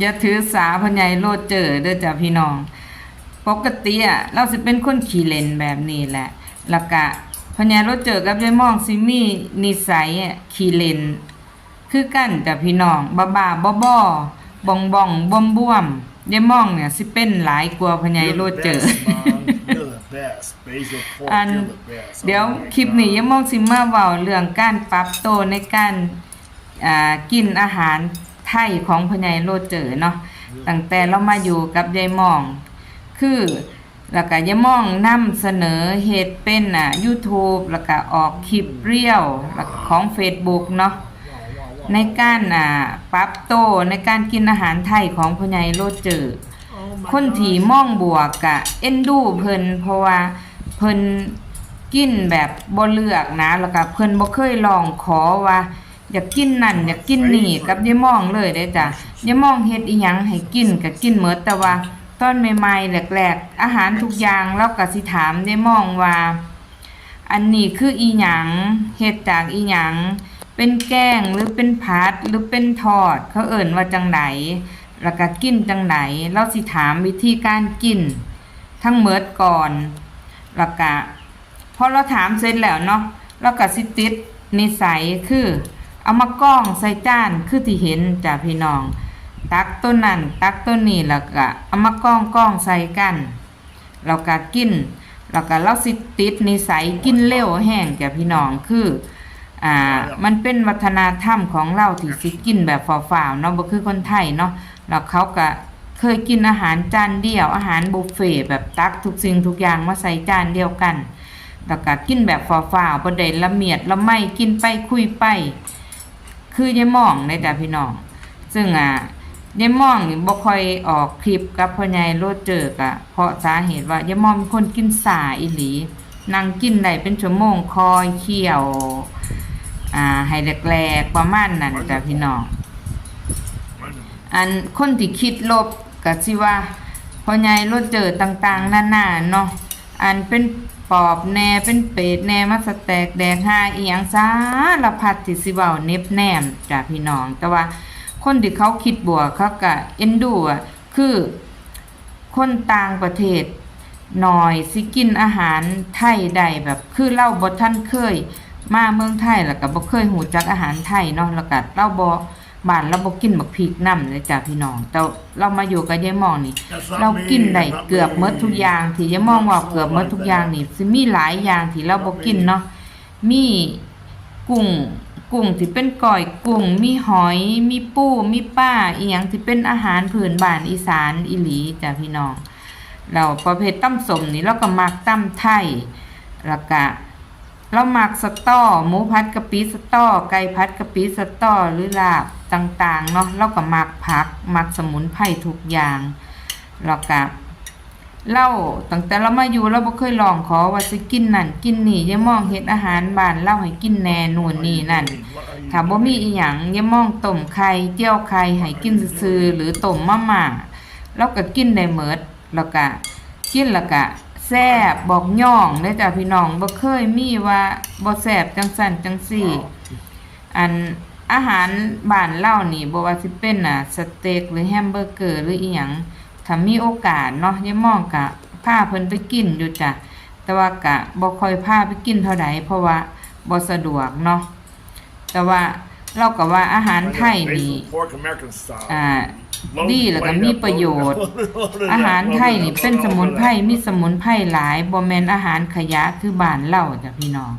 อย่าถือสาพญายโลดเจอเด้อจ้ะพี่น้อง ปกติอะเราสิเป็นคนขี้เล่นแบบนี้แหละแล้วก็พญายโลดเจอกับยายมองสิมีนิสัยอะขี้เล่นคือกันจ้ะพี่น้องบ้าบ้าๆบอบองบองบ่มบ่วมยายมองเนี่ยสิเป็นหลายกว่าพญายโลดเจอ อันเดี๋ยวคลิปนี้ยายมองสิมาเว้าเรื่องการปรับโตในการอ่ากินอาหาร ไทยของพญายโลดเจอเนาะตั้งแต่เรามาอยู่กับยายมอง คือแล้วก็ยายมองนำเสนอเหตุเป็นอะ YouTube แล้วก็ออกคลิปเรียวแล้วก็ของ Facebook เนาะในการอ่าปรับโตในการกินอาหารไทยของพญายโลดเจอ Oh my คนที่มองบวกกะเอ็นดูเพิ่นเพราะว่าเพิ่นกินแบบบ่เลือกนะแล้วก็เพิ่นบ่เคยลองขอว่า อยากกินนั่นอยากกินนี่กับยายมองเลยได้จ้ะยายมองเฮ็ดอีหยังให้กินก็กินหมดแต่ว่าตอนใหม่ๆแรกๆอาหารทุกอย่างเราก็สิถามยายมองว่า อันนี้คืออีหยังเฮ็ดจากอีหยังเป็นแกงหรือเป็นผัดหรือเป็นทอด เขาเอิ่นว่าจังไดแล้วก็กินจังไดเราสิถามวิธีการกิน ทั้งเมิดก่อนแล้วก็พอเราถามเสร็จแล้วเนาะเราก็สิติดนิสัยคือ เอามากล้องใส่จานคือที่เห็นจ้ะพี่น้อง ตักต้นนั้นตักต้นนี้แล้วก็เอามากล้องกล้องใส่กันแล้วก็กินแล้วก็เราสิติดนิสัยกินเร็วแห้งแก่พี่น้องคืออ่ามันเป็นวัฒนธรรมของเราที่สิกินแบบฝ่าวๆเนาะบ่คือคนไทยเนาะแล้วเขาก็เคยกินอาหารจานเดียวอาหารบุฟเฟ่แบบตักทุกสิ่งทุกอย่างมาใส่จานเดียวกันแล้วก็กินแบบฝ่าวๆบ่ได้ละเมียดละไมกินไปคุยไป คือยายม่องเลยจ้ะพี่น้อง ซึ่งอ่ายายม่องนี่บ่ค่อยออกคลิปกับพ่อใหญ่โลดเจอกะเพราะสาเหตุว่ายายม่องเป็นคนกินสาอีหลีนั่งกินได้เป็นชั่วโมงคอยเคี่ยว อ่าให้แหลกๆประมาณนั้นจ้ะพี่น้อง อันคนที่คิดลบก็สิว่าพ่อใหญ่โลดเจอต่างๆนานาเนาะอันเป็น ปอบแหน่เป็นเปรตแหน่มาสแตกแดงห้าเอียงสารพัดที่สิเว้าเน็บแนมจ้ะพี่น้อง แต่ว่าคนที่เขาคิดบวกเขาก็เอ็นดูอะคือคนต่างประเทศหน่อยสิกินอาหารไทยได้แบบคือเล่าบ่ท่านเคย มาเมืองไทยแล้วก็บ่เคยหูจักอาหารไทยเนาะแล้วก็เล่าบ่ บ้านเราบ่กินบักพริกนำเลยจ้ะพี่น้อง แต่เรามาอยู่กับยายหมองนี่ That's not เรากิน me. ได้ That's not เกือบ me. หมดทุกอย่าง ที่ยายมองว่าเกือบหมดทุกอย่างนี่สิมีหลายอย่างที่เราบ่กินเนาะ มีกุ้ง กุ้งที่เป็นก้อยกุ้ง มีหอย มีปูมีป้าอีหยังที่เป็นอาหารพื้นบ้านอีสานอีหลีจ้ะพี่น้องแล้วประเภทตำสมนี่เราก็มักตำไทยแล้วก็ เราหมักสตอหมูผัดกะปิสตอไก่ผัดกะปิสตอหรือลาบต่างๆเนาะเราก็หมักผักหมักสมุนไพรทุกอย่างแล้วก็เล่าตั้งแต่เรามาอยู่เราบ่เคยลองขอว่าสิกินนั่นกินนี่อย่ามองเฮ็ดอาหารบ้านเล่าให้กินแหน่นู่นนี่นั่นถ้าบ่มีอีหยังอย่ามองต้มไข่เจียวไข่ให้กินซื่อๆหรือต้มมะม่าเราก็กินได้หมดแล้วก็กินแล้วก็ แซ่บบอกย่องเด้อจ้ะพี่น้องบ่เคยมีว่าบ่แซ่บจังซั่นจังซี่ อันอาหารบ้านเล่านี่บ่ว่าสิเป็นน่ะสเต็กหรือแฮมเบอร์เกอร์หรืออีหยังถ้ามีโอกาสเนาะยายมองกะพาเพิ่นไปกินอยู่จ้ะแต่ว่ากะบ่ค่อยพาไปกินเท่าใดเพราะว่าบ่สะดวกเนาะแต่ว่าเราก็ว่าอาหารไทยนี่ Basil pork American style. อ่า Load นี่แล้วก็มีประโยชน์ อาหารไทยนี่เป็นสมุนไพรมีสมุนไพรหลายบ่แม่นอาหารขยะคือบ้านเราจ้ะพี่น้อง